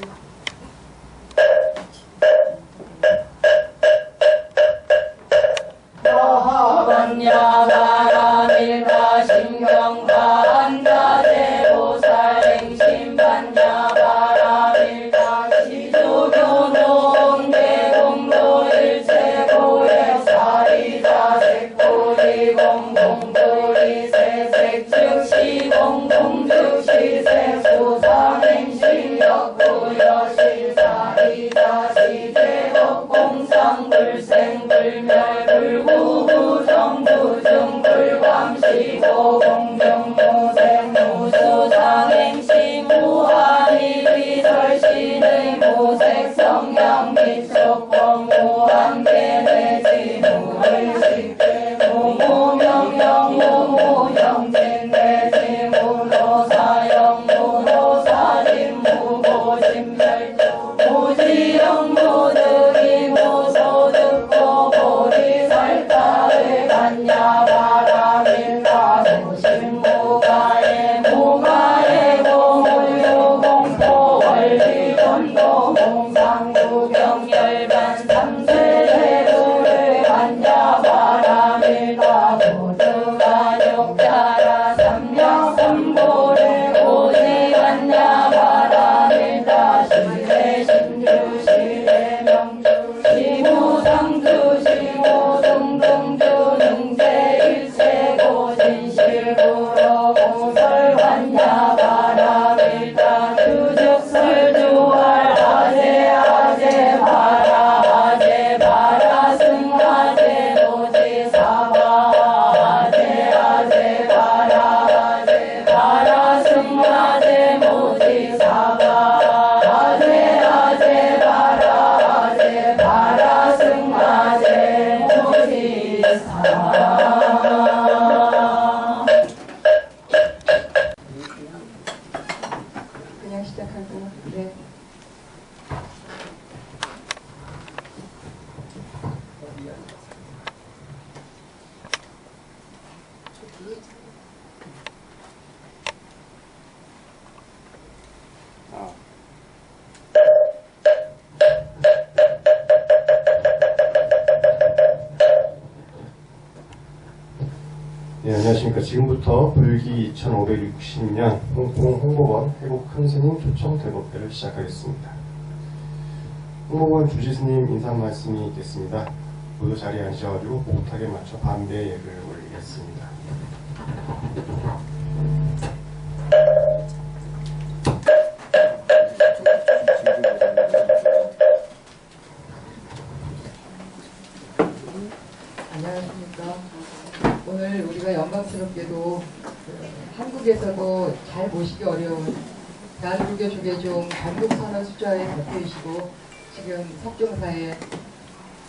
하 기축법 무한계 지금부터 불기 2560년 홍콩 홍보원 회국 큰 스님 초청 대법회를 시작하겠습니다. 홍보원 주지 스님 인사 말씀이 있겠습니다. 모두 자리에 앉으셔가지고 오붓하게 맞춰 반대의 예를 올리겠습니다. 대한민국 조계종 전국선언 숫자의 대표이시고 지금 석종사의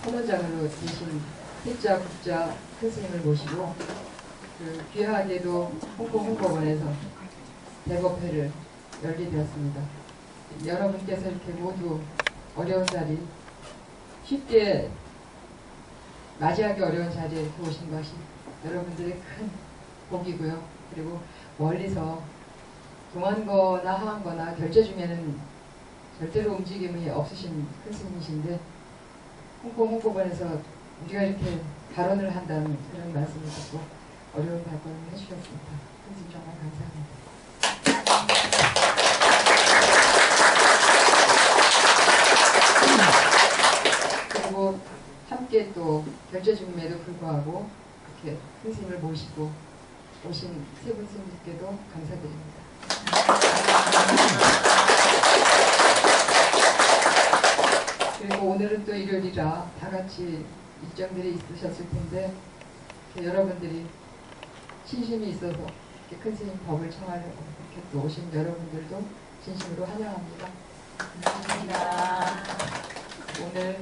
선언장으로 계신 hit자 국자 큰 스님을 모시고 그 귀하게도 홍콩 홍보원에서 대법회를 열게 되었습니다. 여러분께서 이렇게 모두 어려운 자리 쉽게 맞이하기 어려운 자리에 오신 것이 여러분들의 큰 복이고요. 그리고 멀리서 동한 거나 하한 거나 결제 중에는 절대로 움직임이 없으신 큰 스님이신데 홍콩 홍보관에서 우리가 이렇게 발언을 한다는 그런 말씀을 듣고 어려운 발언을 해주셨습니다. 큰 스님 정말 감사합니다. 그리고 함께 또 결제 중임에도 불구하고 이렇게 큰 스님을 모시고 오신 세 분 스님께도 감사드립니다. 그리고 오늘은 또 일요일이라 다 같이 일정들이 있으셨을 텐데 여러분들이 신심이 있어서 이렇게 큰 스님 법을 청하려고 이렇게 또 오신 여러분들도 진심으로 환영합니다. 감사합니다. 오늘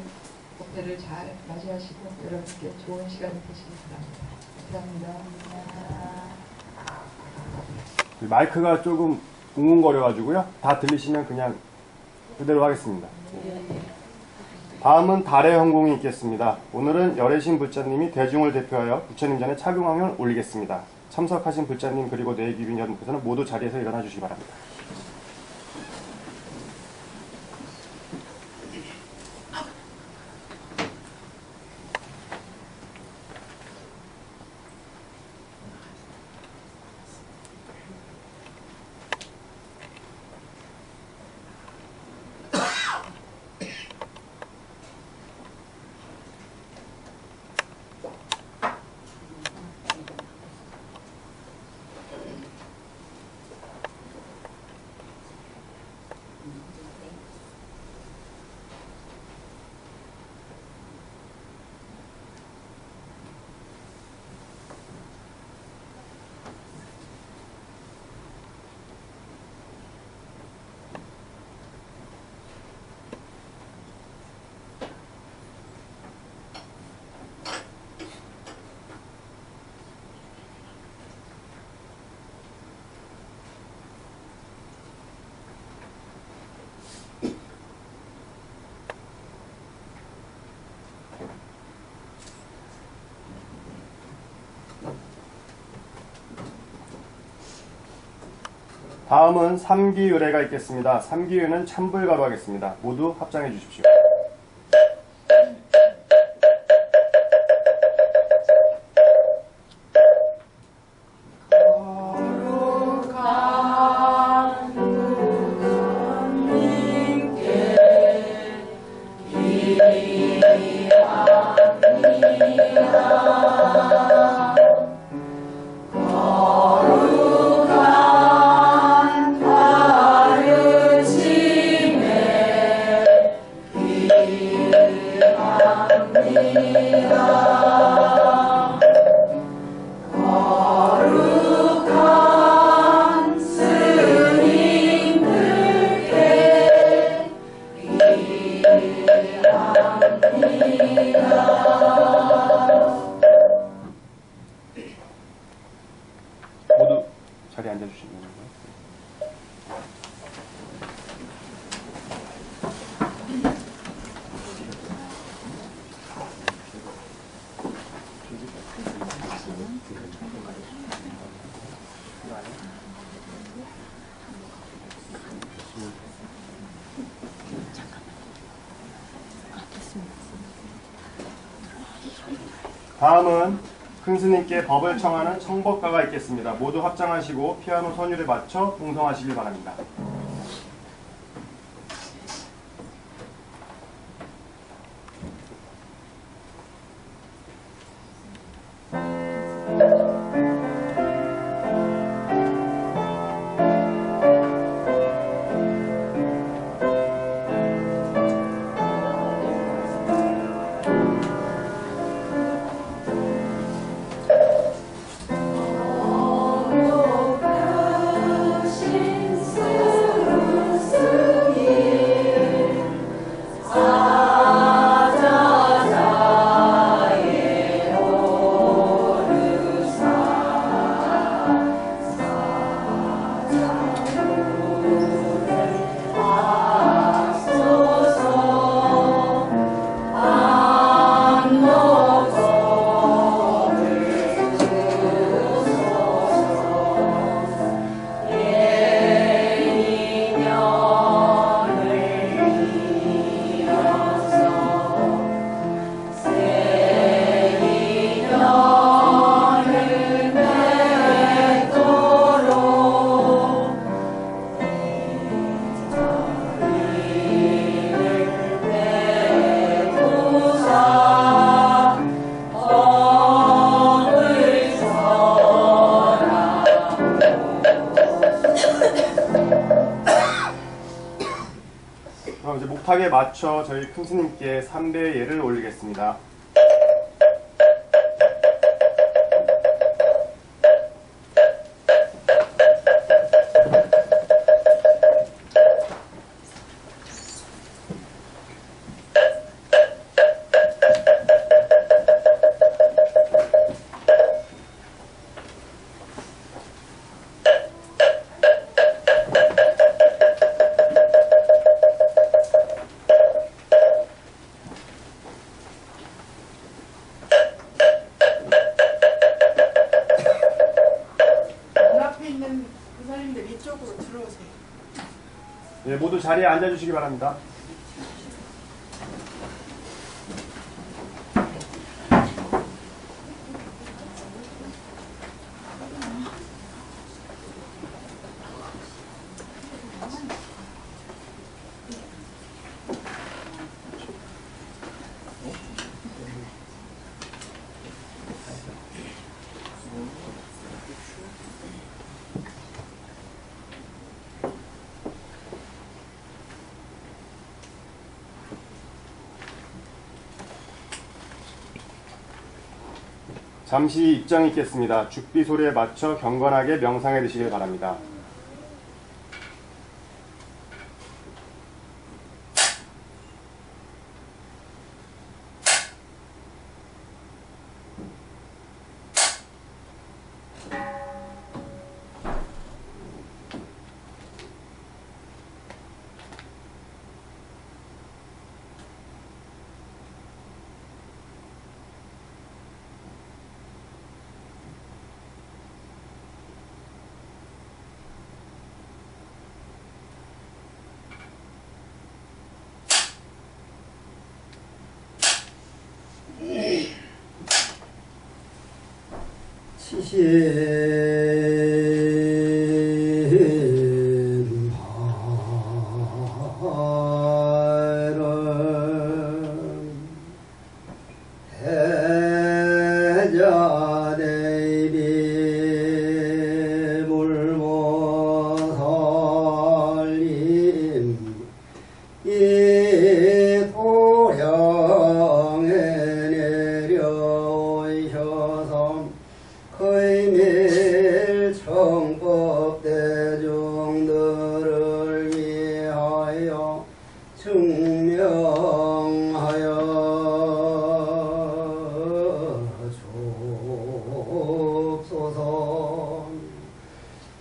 법회를 잘 맞이하시고 여러분께 좋은 시간이 되시기 바랍니다. 감사합니다. 마이크가 조금 웅웅거려가지고요. 다 들리시면 그냥 그대로 하겠습니다. 다음은 달의 형공이 있겠습니다. 오늘은 열애신 불자님이 대중을 대표하여 부처님 전에 착용왕을 올리겠습니다. 참석하신 불자님 그리고 내기빈 여러분께서는 모두 자리에서 일어나 주시기 바랍니다. 다음은 3기 의뢰가 있겠습니다. 3기 의뢰는 찬불가로 하겠습니다. 모두 합장해 주십시오. 다음은 큰 스님께 법을 청하는 청법가가 있겠습니다. 모두 합장하시고 피아노 선율에 맞춰 봉송하시길 바랍니다. 맞춰 저희 큰 스님께 삼배 예를 올리겠습니다. 모두 자리에 앉아 주시기 바랍니다. 잠시 입장이 있겠습니다. 죽비 소리에 맞춰 경건하게 명상해 드시길 바랍니다. 시신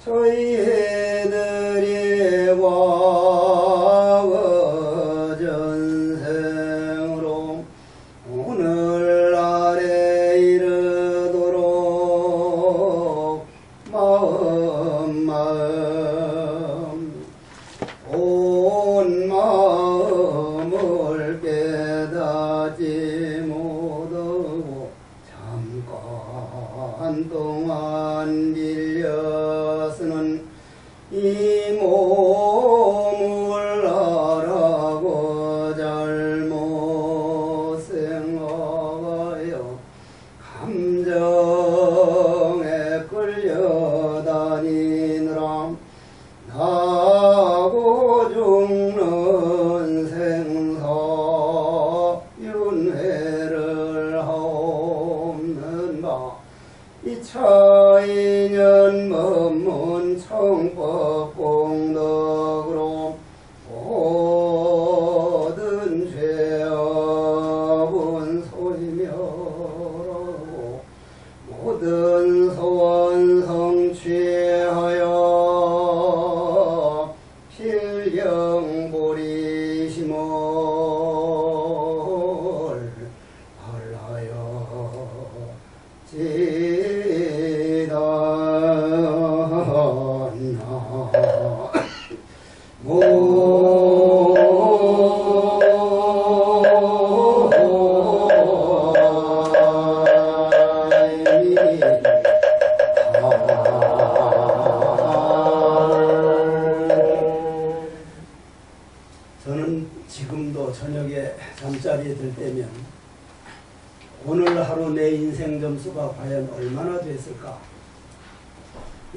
저희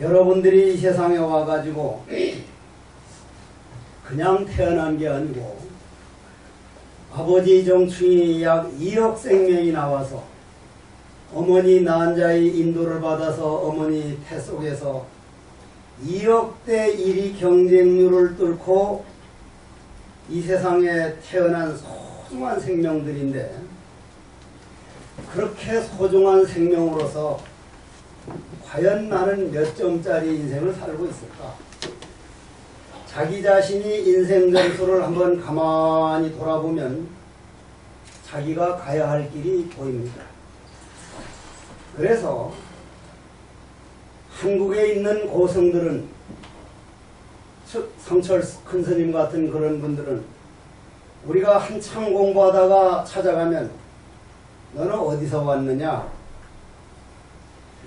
여러분들이 이 세상에 와가지고 그냥 태어난 게 아니고 아버지 정충이 약 2억 생명이 나와서 어머니 난자의 인도를 받아서 어머니 태 속에서 2억대 1위 경쟁률을 뚫고 이 세상에 태어난 소중한 생명들인데 그렇게 소중한 생명으로서 과연 나는 몇 점짜리 인생을 살고 있을까? 자기 자신이 인생 점수를 한번 가만히 돌아보면 자기가 가야 할 길이 보입니다. 그래서 한국에 있는 고성들은 서- 성철 큰 스님 같은 그런 분들은 우리가 한참 공부하다가 찾아가면 너는 어디서 왔느냐?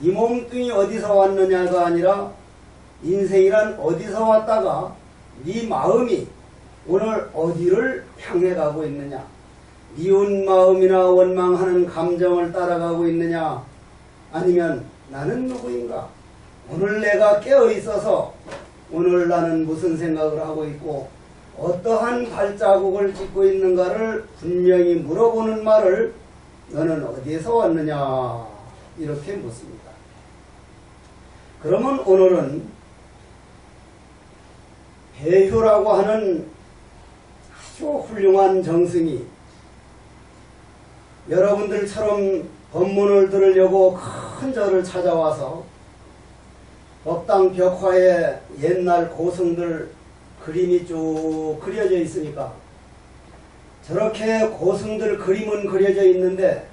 이 몸뚱이 어디서 왔느냐가 아니라 인생이란 어디서 왔다가 네 마음이 오늘 어디를 향해 가고 있느냐? 미운 마음이나 원망하는 감정을 따라가고 있느냐? 아니면 나는 누구인가? 오늘 내가 깨어 있어서 오늘 나는 무슨 생각을 하고 있고 어떠한 발자국을 찍고 있는가를 분명히 물어보는 말을 너는 어디에서 왔느냐 이렇게 묻습니다. 그러면 오늘은 배휴라고 하는 아주 훌륭한 정승이 여러분들처럼 법문을 들으려고 큰 절을 찾아와서 법당 벽화에 옛날 고승들 그림이 쭉 그려져 있으니까 저렇게 고승들 그림은 그려져 있는데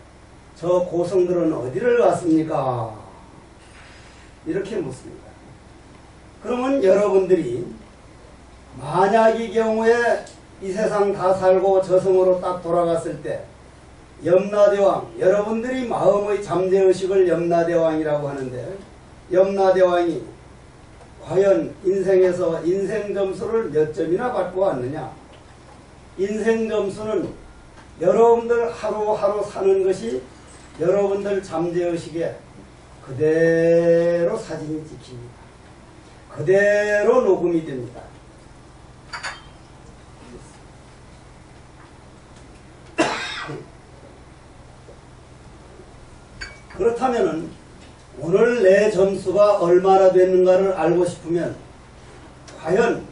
저 고승들은 어디를 갔습니까? 이렇게 묻습니다. 그러면 여러분들이 만약의 경우에 이 세상 다 살고 저승으로 딱 돌아갔을 때 염라대왕 여러분들이 마음의 잠재의식을 염라대왕이라고 하는데 염라대왕이 과연 인생에서 인생 점수를 몇 점이나 받고 왔느냐 인생 점수는 여러분들 하루하루 사는 것이 여러분들 잠재의식에 그대로 사진이 찍힙니다. 그대로 녹음이 됩니다. 그렇다면은 오늘 내 점수가 얼마나 됐는가를 알고 싶으면 과연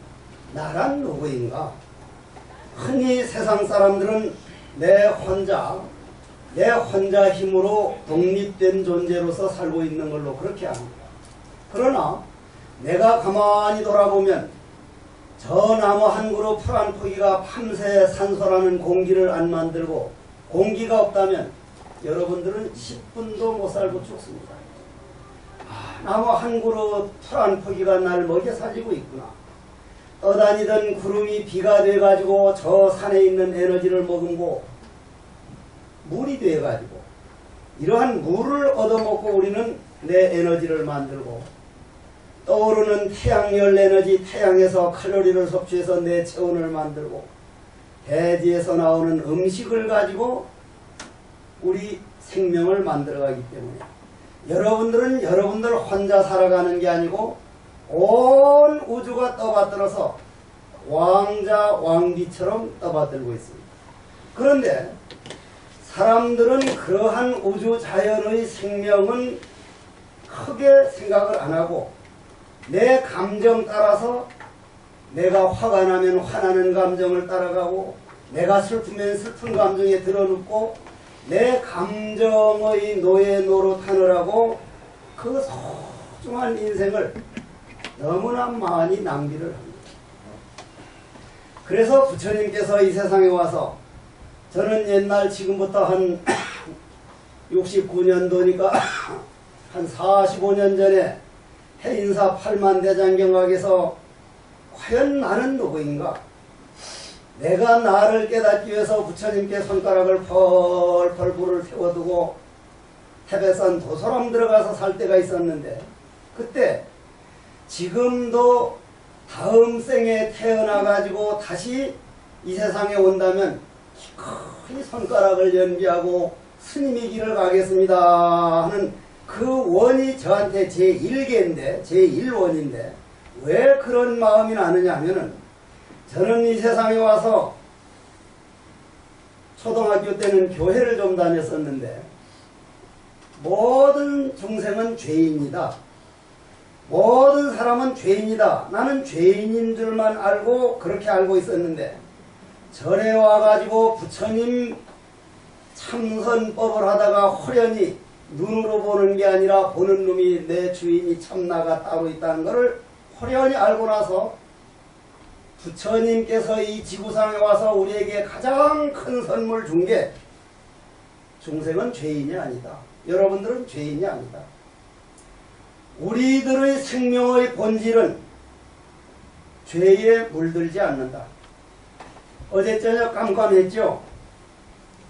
나란 누구인가? 흔히 세상 사람들은 내 혼자, 내 혼자 힘으로 독립된 존재로서 살고 있는 걸로 그렇게 합니다. 그러나 내가 가만히 돌아보면 저 나무 한 그루 풀한 포기가 밤새 산소라는 공기를 안 만들고 공기가 없다면 여러분들은 10분도 못 살고 죽습니다. 아, 나무 한 그루 풀한 포기가 날 먹여 살리고 있구나. 떠다니던 구름이 비가 돼가지고 저 산에 있는 에너지를 머금고 물이 돼가지고 이러한 물을 얻어먹고 우리는 내 에너지를 만들고 떠오르는 태양열 에너지 태양에서 칼로리를 섭취해서 내 체온을 만들고 대지에서 나오는 음식을 가지고 우리 생명을 만들어가기 때문에 여러분들은 여러분들 혼자 살아가는 게 아니고 온 우주가 떠받들어서 왕자 왕비처럼 떠받들고 있습니다. 그런데 사람들은 그러한 우주 자연의 생명은 크게 생각을 안 하고 내 감정 따라서 내가 화가 나면 화나는 감정을 따라가고 내가 슬프면 슬픈 감정에 들어눕고 내 감정의 노예 노릇하느라고 그 소중한 인생을 너무나 많이 낭비를 합니다. 그래서 부처님께서 이 세상에 와서 저는 옛날 지금부터 한 69년도니까 한 45년 전에 해인사 8만 대장경학에서 과연 나는 누구인가? 내가 나를 깨닫기 위해서 부처님께 손가락을 펄펄 불을 태워두고 태백산 도소람 들어가서 살 때가 있었는데 그때 지금도 다음 생에 태어나가지고 다시 이 세상에 온다면 기꺼이 손가락을 연비하고 스님의 길을 가겠습니다 하는 그 원이 저한테 제1계인데 제1원인데 왜 그런 마음이 나느냐 하면은 저는 이 세상에 와서 초등학교 때는 교회를 좀 다녔었는데 모든 중생은 죄인이다. 모든 사람은 죄인이다. 나는 죄인인 줄만 알고 그렇게 알고 있었는데 절에 와가지고 부처님 참선법을 하다가 호련히 눈으로 보는 게 아니라 보는 놈이 내 주인이 참나가 따로 있다는 것을 호련히 알고 나서 부처님께서 이 지구상에 와서 우리에게 가장 큰 선물 준 게 중생은 죄인이 아니다. 여러분들은 죄인이 아니다. 우리들의 생명의 본질은 죄에 물들지 않는다. 어제 저녁 깜깜했죠?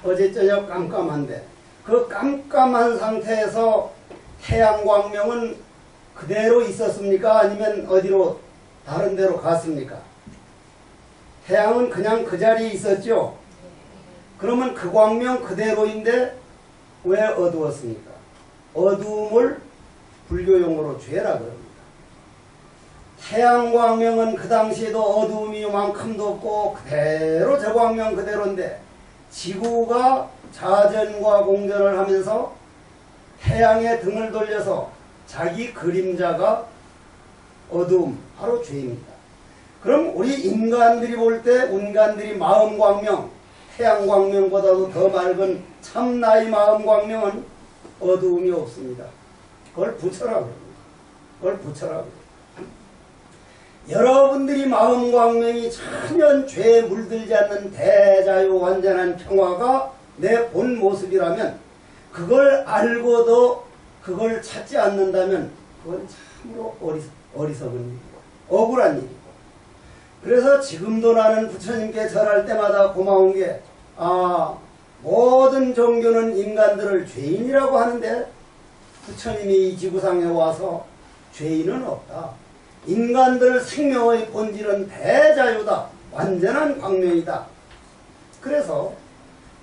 어제 저녁 깜깜한데 그 깜깜한 상태에서 태양 광명은 그대로 있었습니까? 아니면 어디로 다른 데로 갔습니까? 태양은 그냥 그 자리에 있었죠? 그러면 그 광명 그대로인데 왜 어두웠습니까? 어두움을 불교용어로 죄라 그럽니다. 태양 광명은 그 당시에도 어두움이 요만큼도 없고 그대로 저 광명 그대로인데 지구가 자전과 공전을 하면서 태양에 등을 돌려서 자기 그림자가 어두움, 바로 죄입니다. 그럼 우리 인간들이 볼 때 인간들이 마음 광명, 태양 광명보다도 더 맑은 참 나의 마음 광명은 어두움이 없습니다. 그걸 부처라고 합니다. 그걸 부처라고 합니다. 여러분들이 마음 광명이 전혀 죄에 물들지 않는 대자유 완전한 평화가 내 본 모습이라면 그걸 알고도 그걸 찾지 않는다면 그건 참으로 어리, 어리석은 일이고 억울한 일이고 그래서 지금도 나는 부처님께 절할 때마다 고마운 게 아, 모든 종교는 인간들을 죄인이라고 하는데 부처님이 이 지구상에 와서 죄인은 없다. 인간들 생명의 본질은 대자유다. 완전한 광명이다. 그래서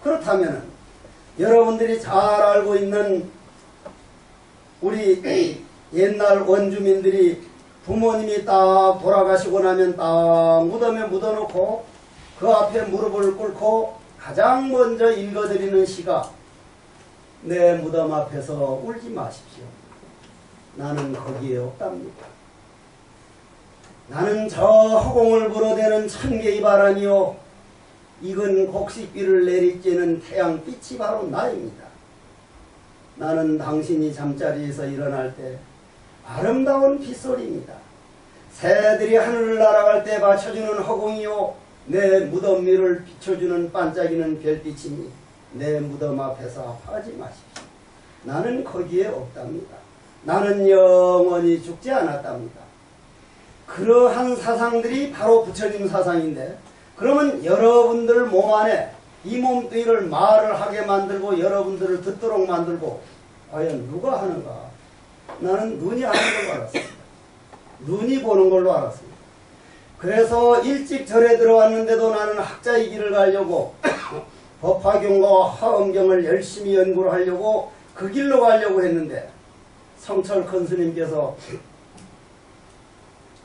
그렇다면 여러분들이 잘 알고 있는 우리 옛날 원주민들이 부모님이 딱 돌아가시고 나면 딱 무덤에 묻어놓고 그 앞에 무릎을 꿇고 가장 먼저 읽어드리는 시가 내 무덤 앞에서 울지 마십시오. 나는 거기에 없답니다. 나는 저 허공을 불어대는 천개의 바람이요. 익은 곡식비를 내리쬐는 태양빛이 바로 나입니다. 나는 당신이 잠자리에서 일어날 때 아름다운 빗소리입니다. 새들이 하늘을 날아갈 때 받쳐주는 허공이요. 내 무덤 위를 비춰주는 반짝이는 별빛이니 내 무덤 앞에서 아파하지 마십시오. 나는 거기에 없답니다. 나는 영원히 죽지 않았답니다. 그러한 사상들이 바로 부처님 사상인데 그러면 여러분들 몸 안에 이 몸뚱이를 말을 하게 만들고 여러분들을 듣도록 만들고 과연 누가 하는가? 나는 눈이 하는 걸로 알았습니다. 눈이 보는 걸로 알았습니다. 그래서 일찍 절에 들어왔는데도 나는 학자의 길을 가려고 법화경과 화엄경을 열심히 연구를 하려고 그 길로 가려고 했는데 성철 큰 스님께서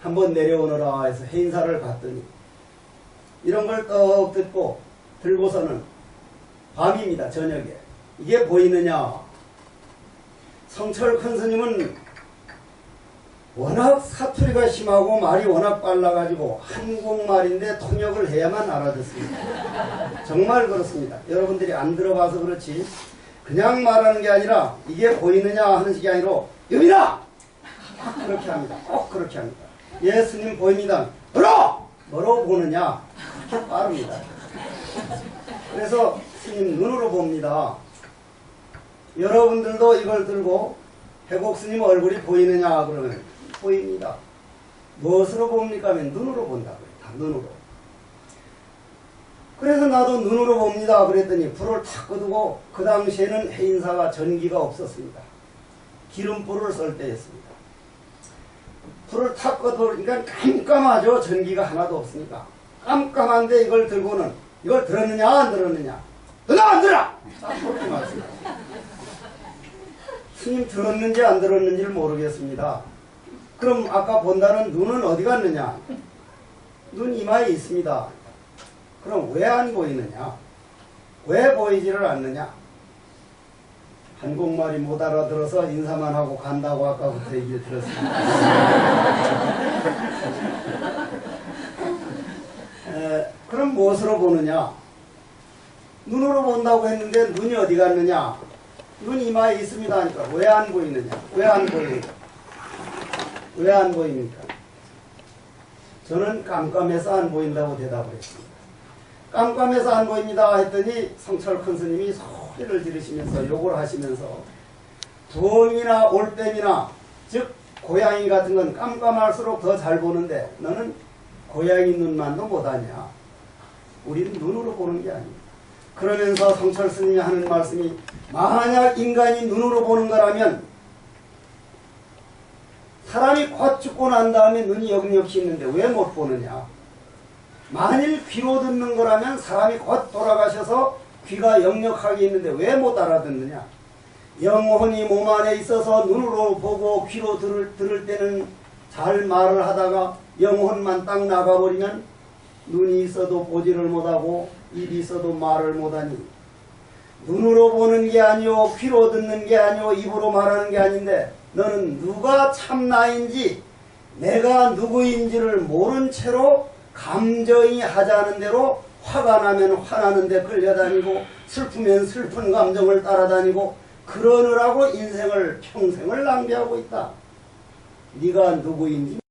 한번 내려오너라 해서 해인사를 갔더니 이런 걸 떡 듣고 들고서는 밤입니다 저녁에. 이게 보이느냐? 성철 큰 스님은 워낙 사투리가 심하고 말이 워낙 빨라가지고 한국말인데 통역을 해야만 알아듣습니다. 정말 그렇습니다. 여러분들이 안 들어봐서 그렇지. 그냥 말하는 게 아니라 이게 보이느냐 하는 식이 아니라 여기라 그렇게 합니다. 꼭 그렇게 합니다 예수님 보입니다. 뭐로? 뭐로 보느냐? 빠릅니다. 그래서 스님 눈으로 봅니다. 여러분들도 이걸 들고 해곡 스님 얼굴이 보이느냐 그러면 보입니다. 무엇으로 봅니까? 하면 눈으로 본다고요. 다 눈으로. 그래서 나도 눈으로 봅니다. 그랬더니 불을 탁 끄두고 그 당시에는 해인사가 전기가 없었습니다. 기름불을 쓸 때였습니다 불을 탁 꺼두니까 깜깜하죠. 전기가 하나도 없으니까. 깜깜한데 이걸 들고는 이걸 들었느냐 안 들었느냐. 들어 안 들어! 딱 그렇게 말씀하세요 스님 들었는지 안 들었는지를 모르겠습니다. 그럼 아까 본다는 눈은 어디 갔느냐? 눈 이마에 있습니다. 그럼 왜 안 보이느냐? 왜 보이지를 않느냐 한국말이 못 알아들어서 인사만 하고 간다고 아까부터 얘기를 들었습니다. 에, 그럼 무엇으로 보느냐? 눈으로 본다고 했는데 눈이 어디 갔느냐? 눈 이마에 있습니다 하니까 왜 안 보이느냐? 왜 안 보이느냐? 왜안 보입니까? 저는 깜깜해서 안 보인다고 대답을 했습니다. 깜깜해서 안 보입니다 했더니 성철 큰 스님이 소리를 지르시면서 욕을 하시면서 부엉이나 올빼미나 즉 고양이 같은 건 깜깜할수록 더 잘 보는데 너는 고양이 눈만도 못하냐? 우리는 눈으로 보는 게 아닙니다 그러면서 성철 스님이 하는 말씀이 만약 인간이 눈으로 보는 거라면 사람이 곧 죽고 난 다음에 눈이 역력히 있는데 왜 못 보느냐? 만일 귀로 듣는 거라면 사람이 곧 돌아가셔서 귀가 역력하게 있는데 왜 못 알아듣느냐? 영혼이 몸 안에 있어서 눈으로 보고 귀로 들을, 들을 때는 잘 말을 하다가 영혼만 딱 나가버리면 눈이 있어도 보지를 못하고 입이 있어도 말을 못하니 눈으로 보는 게 아니오 귀로 듣는 게 아니오 입으로 말하는 게 아닌데 너는 누가 참 나인지 내가 누구인지를 모른 채로 감정이 하자는 대로 화가 나면 화나는데 끌려다니고 슬프면 슬픈 감정을 따라다니고 그러느라고 인생을 평생을 낭비하고 있다. 네가 누구인지